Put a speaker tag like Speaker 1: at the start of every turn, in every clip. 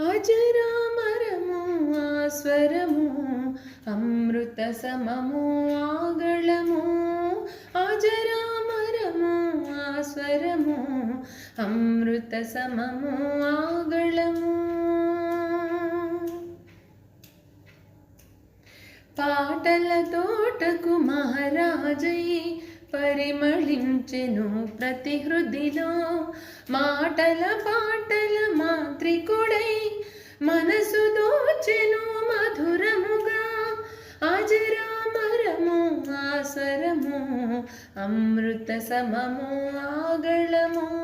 Speaker 1: అజరామరము ఆస్వరము అమృత సమము ఆగళము. అజరామరము ఆస్వరము అమృత సమము ఆగళము. పాటల తోటకు మహారాజయ్య పరిమళించెను ప్రతి హృదిలో. మాటల పాటల మాత్రికుడై మనసు దోచెను మధురముగా. అజరామరము ఆసరము అమృత సమము ఆగళము.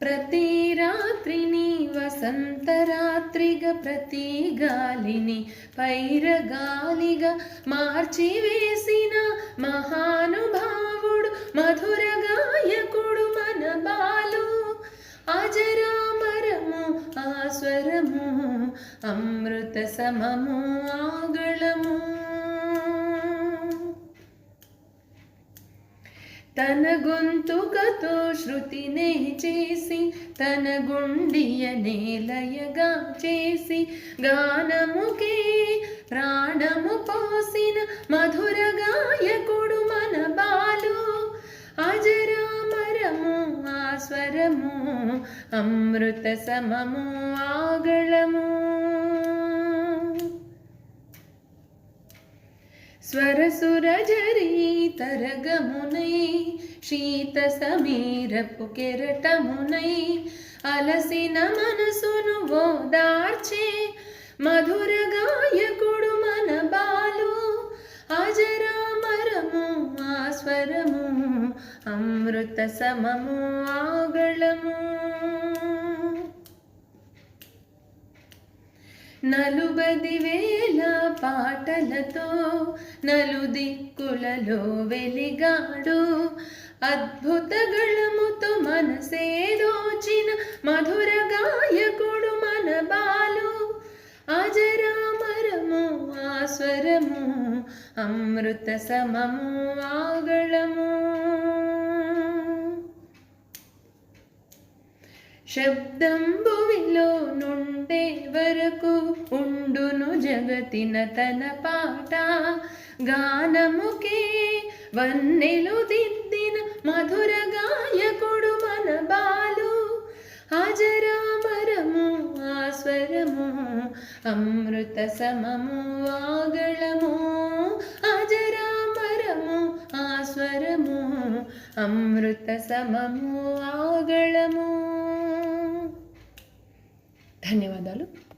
Speaker 1: ప్రతి రాత్రిని వసంతరాత్రిగా ప్రతి గాలిని పైరగాలిగా మార్చి వేసిన మహానుభావుడు మధుర గాయకుడు మన బాలు. అజరామరము ఆస్వరము అమృత సమము ఆగళము. తన గొంతుకతో శృతినే చేసి తన గుండియ నేలయగా చేసి గానముకే ప్రాణము పోసిన మధుర గాయకుడు మన బాలు. అజరామరము ఆస్వరము అమృత సమము ఆ స్వరసురజరీ తరగమునై శీత సమీరపు కెరటమునై అలసిన మనసును ఓదార్చే మధుర గాయకుడు మన బాలు. అజరామరము ఆస్వరము అమృత సమము ఆగళము. నలుబది వేల పాటలతో నలుదిక్కులలో వెలిగాడు. అద్భుత గళముతో మనసే దోచిన మధుర గాయకుడు మన బాలు. అజరామరము ఆస్వరము అమృత సమము ఆగళము. శబ్దం భువిలో నుండే వరకు ఉండును జగతిన తన పాట. గానముకే వన్నెలు దిద్దిన మధుర గాయకుడు మన బాలు. అజరామరము ఆస్వరము అమృత సమము ఆగళము. అజరామరము ఆస్వరము అమృత సమము ఆగళము. ధన్యవాదాలు.